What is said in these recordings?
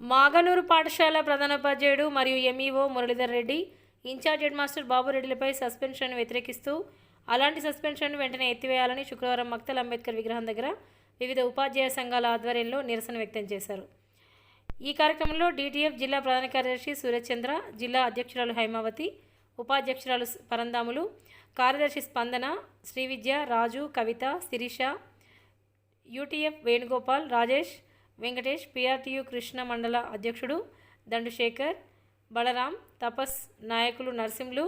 మాగనూరు పాఠశాల ప్రధానోపాధ్యాయుడు మరియు MEO Muralidhar Reddy incharge head master బాబురెడ్డిలపై suspension వ్యతిరేకిస్తూ అలాంటి సస్పెన్షన్ వెంటనే ఎత్తివేయాలని శుక్రవారం మక్తల్ అంబేద్కర్ విగ్రహం దగ్గర వివిధ ఉపాధ్యాయ సంఘాల ఆధ్వర్యంలో నిరసన వ్యక్తం చేశారు. ఈ కార్యక్రమంలో డీటీఎఫ్ జిల్లా ప్రధాన కార్యదర్శి సూర్యచంద్ర జిల్లా అధ్యక్షురాలు హైమావతి ఉపాధ్యక్షురాలు పరందాములు కార్యదర్శి స్పందన శ్రీవిద్య రాజు కవిత శిరీష యూటీఎఫ్ వేణుగోపాల్ రాజేష్ వెంకటేష్ పిఆర్టీయు కృష్ణ మండల అధ్యక్షుడు దండుశేఖర్ బలరాం తపస్ నాయకులు నర్సింహులు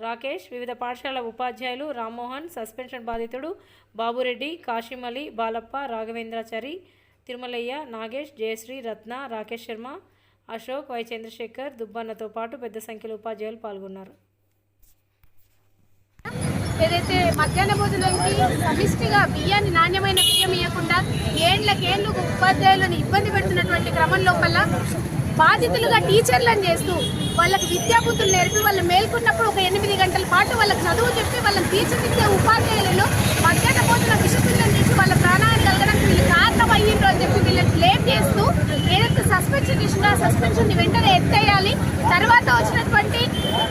రాకేష్ వివిధ పాఠశాల ఉపాధ్యాయులు రామ్మోహన్ సస్పెన్షన్ బాధితుడు బాబురెడ్డి కాశీమలి బాలప్ప రాఘవేంద్రాచారి తిరుమలయ్య నాగేష్ జయశ్రీ రత్న రాకేష్ శర్మ అశోక్ వై చంద్రశేఖర్ దుబ్బన్నతో పాటు పెద్ద సంఖ్యలో ఉపాధ్యాయులు పాల్గొన్నారు. ఏదైతే మధ్యాహ్న భోజనానికి సమిష్టిగా బియ్యాన్ని నాణ్యమైన బియ్యం ఇవ్వకుండా ఏళ్ళకేళ్ళు ఉపాధ్యాయులను ఇబ్బంది పెడుతున్నటువంటి క్రమం లోపల బాధితులుగా టీచర్లను చేస్తూ వాళ్ళకి విద్యాబుద్ధులు నేర్పి వాళ్ళు మేల్కొన్నప్పుడు ఒక ఎనిమిది గంటల పాటు వాళ్ళకి చదువు చెప్పి వాళ్ళని తీర్చిదిద్దే ఉపాధ్యాయులను మధ్యాహ్న భోజన విషపిల్లం చేసి వాళ్ళ ప్రాణాన్ని కలగడానికి వీళ్ళు కారణం అయ్యిండ్రు అని చెప్పి వీళ్ళని బ్లేమ్ చేస్తూ ఏదైతే సస్పెన్షన్ చేసినా సస్పెన్షన్ని వెంటనే ఎత్తేయాలి. తర్వాత వచ్చినటువంటి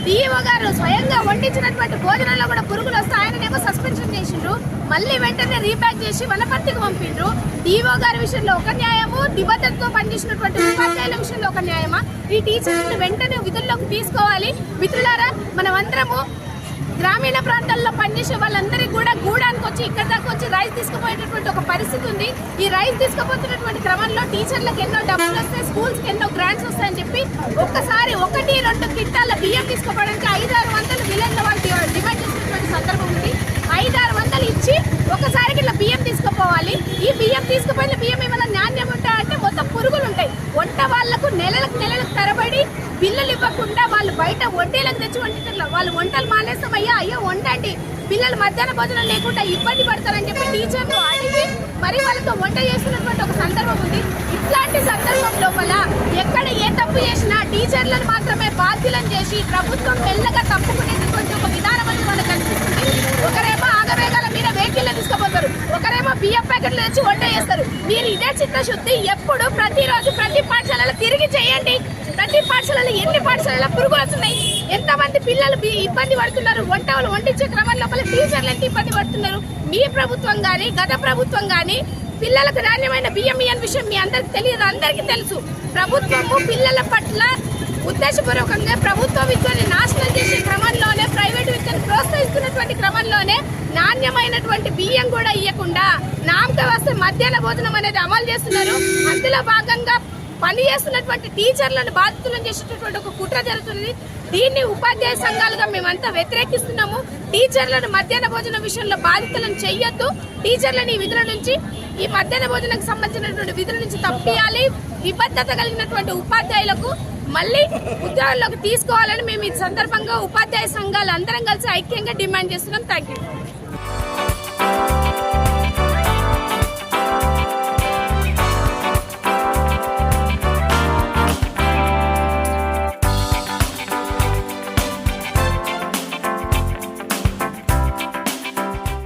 డిఈఓ గారు స్వయం వండించినటువంటి భోజనంలో కూడా పురుగులు వస్తే ఆయననేమో సస్పెన్షన్ చేసిండ్రు. మళ్ళీ వెంటనే రీప్యాక్ చేసి వనపర్తికి పంపిండ్రు. డిఓ గారి విషయంలో ఒక న్యాయము నిబద్ధతతో పనిచేసినటువంటి ఉపాధ్యాయుల విషయంలో ఒక న్యాయమా? ఈ టీచర్లను వెంటనే విధుల్లోకి తీసుకోవాలి. మిత్రులారా మనమందరము గ్రామీణ ప్రాంతాల్లో పనిచేసే వాళ్ళందరికీ కూడా గూడానికి వచ్చి ఇక్కడ దాకా వచ్చి రైస్ తీసుకుపోయేటటువంటి ఒక పరిస్థితి ఉంది. ఈ రైస్ తీసుకుపోతున్నటువంటి క్రమంలో టీచర్లకు ఎన్నో డబ్బులు వస్తాయి స్కూల్స్కి ఎన్నో గ్రాంట్స్ వస్తాయని చెప్పి ఒక్కసారి ఒకటి రెండు కిట్టాల బియ్యం తీసుకోవడానికి ఐదు వందలు విలేజ్ల వాళ్ళు డిమాండ్ చేసినటువంటి సందర్భం ఉంది ఐదారు వందలు ఇచ్చి ఒకసారికి ఇట్లా బియ్యం తీసుకుపోవాలి ఈ బియ్యం తీసుకుపోయిన బియ్యం ఏమైనా నాణ్యం ఉంటా అంటే మొత్తం పురుగులు ఉంటాయి. వంట వాళ్ళకు నెలలకు నెలలకు తరబడి బిల్లులు ఇవ్వకుండా వాళ్ళు బయట వడ్డీలకు తెచ్చి వండుతున్నారు. వాళ్ళు వంటలు మానేస్తాం అయ్యా అయ్యో వండండి. పిల్లలు మధ్యాహ్న భోజనం లేకుండా ఇబ్బంది పడతారని చెప్పి టీచర్లు అడిగి మరి వాళ్ళతో వంట చేస్తున్నటువంటి ఒక సందర్భం ఉంది. ఇట్లాంటి సందర్భం లోపల ఎక్కడ ఏ తప్పు చేసినా టీచర్లను మాత్రమే బాధ్యులను చేసి ప్రభుత్వం మెల్లగా బియ్యం తెచ్చి వంట చేస్తారు. మీరు ఇదే చిత్తశుద్ధి ఎప్పుడు ప్రతిరోజు ప్రతి పాఠశాలలో తిరిగి చేయండి. ప్రతి పాఠశాలలో ఎన్ని పాఠశాలలో పురుగులు వస్తున్నాయి? ఎంతమంది పిల్లలు బి- ఇబ్బంది పడుతున్నారు? వంట వాళ్ళు వండించే క్రమం లోపల టీచర్లు ఎంత ఇబ్బంది పడుతున్నారు? మీ ప్రభుత్వం కానీ గత ప్రభుత్వం కానీ పిల్లలకు నాణ్యమైన బియ్యం ఇయ్యని విషయం మీ అందరికి తెలియదు అందరికీ తెలుసు. ప్రభుత్వము పిల్లల పట్ల ఉద్దేశపూర్వకంగా ప్రభుత్వ విద్యను నాశనం చేసే క్రమంలోనే ప్రైవేట్ విద్యను ప్రోత్సహిస్తున్నటువంటి క్రమంలోనే నాణ్యమైనటువంటి బియ్యం కూడా ఇవ్వకుండా నామక వస్తే మధ్యాహ్న భోజనం అనేది అమలు చేస్తున్నారు. అందులో భాగంగా పని చేస్తున్నటువంటి టీచర్లను బాధితులను చేసేటటువంటి ఒక కుట్ర జరుగుతుంది దీన్ని ఉపాధ్యాయ సంఘాలుగా మేమంతా వ్యతిరేకిస్తున్నాము. టీచర్లను మధ్యాహ్న భోజన విషయంలో బాధితులను చెయ్యొద్దు. టీచర్లను ఈ విధుల నుంచి ఈ మధ్యాహ్న భోజనకు సంబంధించినటువంటి విధుల నుంచి తప్పియాలి. నిబద్ధత కలిగినటువంటి ఉపాధ్యాయులకు మళ్ళీ ఉద్యోగంలోకి తీసుకోవాలని మేము ఈ సందర్భంగా ఉపాధ్యాయ సంఘాలు అందరం కలిసి ఐక్యంగా డిమాండ్ చేస్తున్నాం. Thank you